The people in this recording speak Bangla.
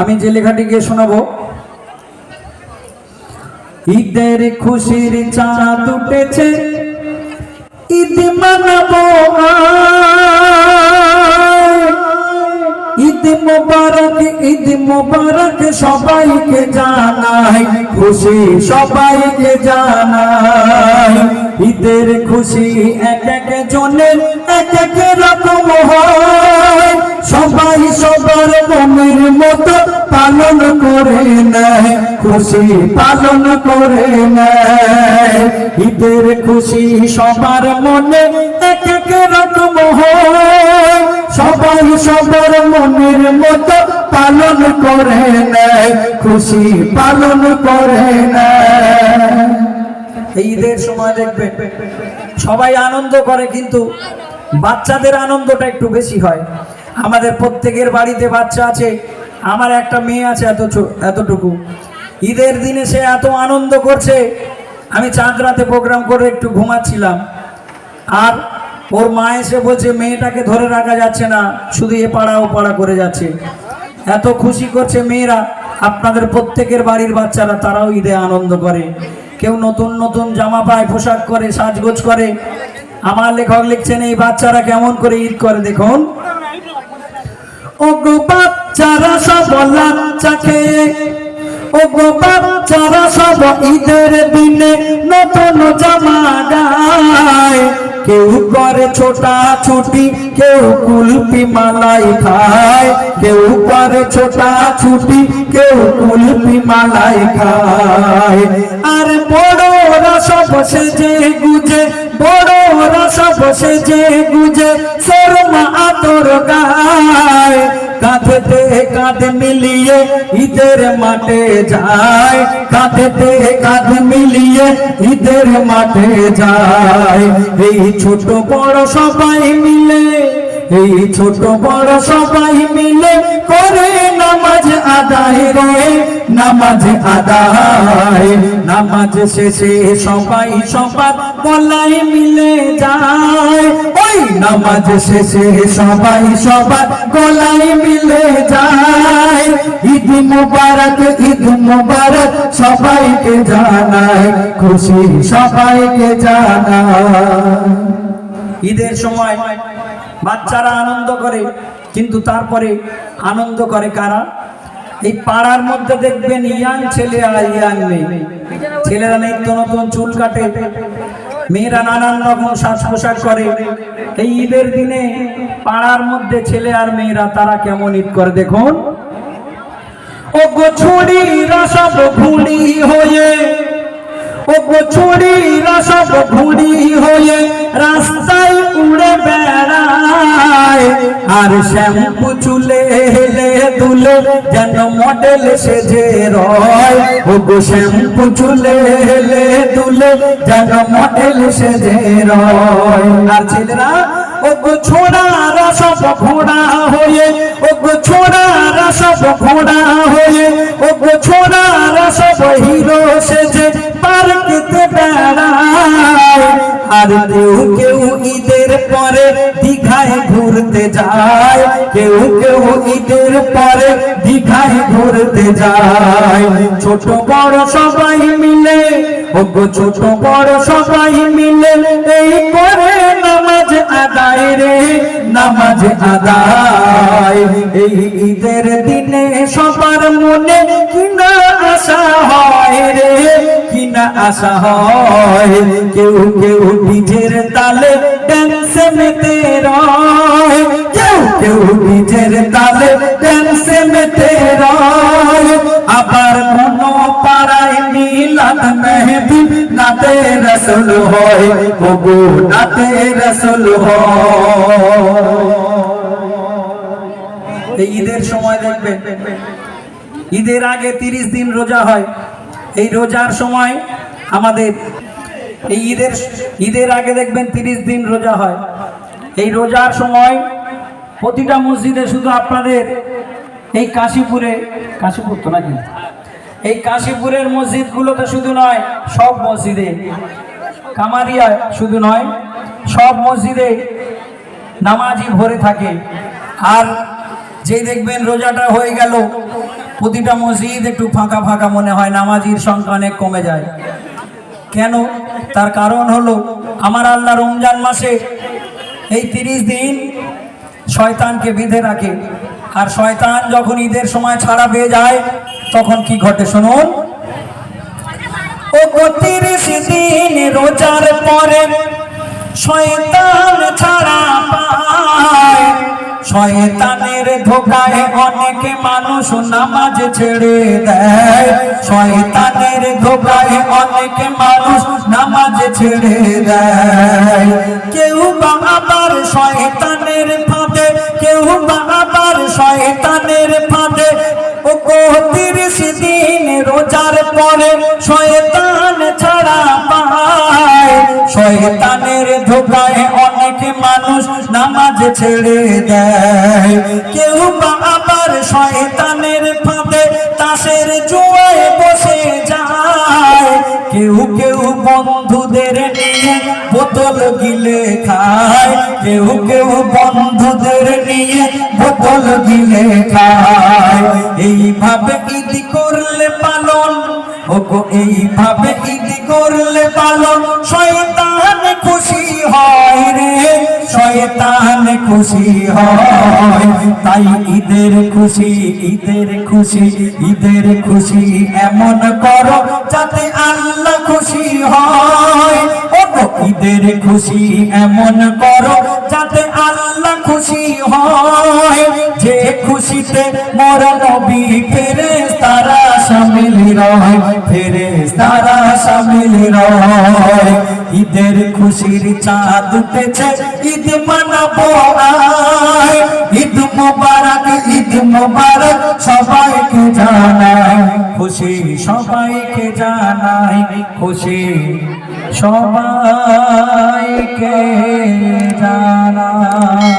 আমি যে লেখাটি গিয়ে শোনাবো। ঈদের খুশির চাঁদ উঠেছে ঈদ মানাবো ঈদ মোবারক ঈদ মোবারক সবাইকে জানাই, খুশি সবাইকে জানাই। ঈদের খুশি এক এক জনের এক এক রকম হয়। মতো পালন করে নেয়, খুশি পালন করে নেয়। ঈদের খুশি সবার মনে এক এক রকম হয়। সবাই সবার মনের মতো পালন করে নেয়, খুশি পালন করে নেয়। ঈদের সময় দেখবেন, সবাই আনন্দ করে, কিন্তু বাচ্চাদের আনন্দটা একটু বেশি হয়। আমাদের প্রত্যেকের বাড়িতে বাচ্চা আছে। আমার একটা মেয়ে আছে এত এতটুকু। ঈদের দিনে সে এত আনন্দ করছে। আমি চাঁদ রাতে প্রোগ্রাম করে একটু ঘুমাচ্ছিলাম। আর ওর মা এসে বলছে, মেয়েটাকে ধরে রাখা যাচ্ছে না। শুধু এ পাড়া ও পাড়া করে যাচ্ছে। এত খুশি করছে মেয়েরা। আপনাদের প্রত্যেকের বাড়ির বাচ্চারা তারাও ঈদে আনন্দ করে। কেউ নতুন নতুন জামা পায়, পোশাক করে, সাজগোজ করে। আমার লেখক লিখছেন, এই বাচ্চারা কেমন করে ঈদ করে, দেখুন। ও গো বাচ্চারা সব লাচ্চা খেয়ে ও গো বাচ্চারা সব ঈদের দিনে নতুন জামা গায় কেউ করে ছোটা ছুটি, কেউ কুলপি মালাই খায়। কেউ করে ছোটা ছুটি, কেউ কুলপি মালাই খায়। আর বড়রা সব সেজে গুজে, বড়রা সব সেজে গুজে, শর্মা আতর গায়। কাঁধ মিলিয়ে ঈদের মাঠে যায়। কাঁধেতে কাঁধ মিলিয়ে ঈদের মাঠে যায়। এই ছোট বড় সবাই মিলে, এই ছোট বড় সবাই মিলে করে নামাজ আদায় রে, নামাজ আদায়। নামাজ শেষে সবাই সবার গলায় মিলে যায়। ওই নামাজ শেষে সবাই সবার গলায় মিলে যায়। ঈদ মুবারক ঈদ মুবারক সবাইকে জানায় খুশি সবাইকে জানায় ঈদের সময় বাচ্চারা আনন্দ করে, কিন্তু তারপরে আনন্দ করে কারা? এই পাড়ার মধ্যে দেখবেন ইয়াং ছেলে আর ইয়াং মেয়ে। ছেলেরা নিত্য নতুন চুল কাটে, মেয়েরা নানান রকম সাজ পোশাক করে। এই ঈদের দিনে পাড়ার মধ্যে ছেলে আর মেয়েরা, তারা কেমন ঈদ করে দেখুন? ও গো ছুরিরা সব ভুড়ি হয়ে ও গো ছুরিরা সব ভুড়ি হয়ে, রাস্তায় উড়ে বেড়ায়। আর শ্যাম্পু চুলে হেলে দুলে যেন মডেল সেজে রয়। ও গো শ্যাম্পু চুলে হেলে দুলে যেন মডেল সেজে রয়। আর ছেলেরা ও গো ছোড়ারা সব ঘোড়া হয়ে ও গো ছোড়ারা সব ঘোড়া আর কেউ কেউ ঈদের পরে দীঘায় ঘুরতে যায়। কেউ কেউ ঈদের পরে দীঘায় ঘুরতে যায়। ছোট বড় সবাই মিলে ও ছোট বড় সবাই মিলে, এই করে নামাজ আদায় রে, নামাজ আদায়। এই ঈদের দিনে সবার মনে কিনা আশা হয় রে। হয়, কেউ কেউ তালে কেউ কেউ তালে আবার পাড়ায় মেহেদি নাতে রসুল হয় ওগো নাতে রসুল হয়। ঈদের সময় দেখবেন, ঈদের আগে তিরিশ দিন রোজা হয়। এই রোজার সময় আমাদের এই ঈদের ঈদের আগে দেখবেন তিরিশ দিন রোজা হয়। এই রোজার সময় প্রতিটা মসজিদে শুধু আপনাদের এই কাশীপুরে, কাশীপুর তো নাকি? এই কাশীপুরের মসজিদগুলোতে শুধু নয়, সব মসজিদে, কামারিয়া শুধু নয়, সব মসজিদে নামাজি ভরে থাকে। আর যে দেখবেন রোজাটা হয়ে গেল প্রতিটা মসজিদ একটু ফাঁকা ফাঁকা মনে হয়, নামাজির সংখ্যা অনেক কমে যায়। কেন? তার কারণ হলো, আমার আল্লাহ রমজান মাসে এই তিরিশ দিন শয়তানকে বেঁধে রাখে। আর শয়তান যখন ঈদের সময় ছাড়া পেয়ে যায়, তখন কি ঘটে শুনুন? ও তিরিশ দিন রোজার পরে শয়তান ছাড়া পায়। শয়তানের ধোকায় অনেকে মানুষ নামাজ ছেড়ে দেয়। শয়তানের ধোকায় অনেকে মানুষ নামাজ ছেড়ে দেয়। কেউ বা আবার শয়তানের ফাঁদে, কেউ বা আবার শয়তানের ফাঁদে। ও তিরিশ দিন রোজার পরে শয়তানের ধোকায় অনেক মানুষ নামাজ ছেড়ে দেয়। কেউ বা আবার শয়তানের ফাঁদে তাসের জুয়ায় বসে যায়। কেউ কেউ বন্ধুদের নিয়ে বোতল গিলে খায়। কেউ কেউ বন্ধুদের নিয়ে বোতল গিলে খায়। এইভাবে ঈদ করলে পালন, ওগো, এইভাবে ঈদ করলে পালন, শয়তান রে শয়তান খুশি হয়। তাই ঈদের খুশি ঈদের খুশি ঈদের খুশি এমন করো যাতে আল্লাহ খুশি হয়। ঈদের খুশি এমন করো যাতে আল্লাহ খুশি হয়। যে খুশিতে মোর নবী ফেরেস তারা শামিল রয় ফেরেস তারা শামিল রয়। ঈদের খুশির চাঁদ উঠেছে, ঈদ মানাবো আয়। ঈদ মোবারক ঈদ মোবারক সবাইকে জানাই। খুশি সবাইকে জানাই, খুশি সবাইকে জানাই।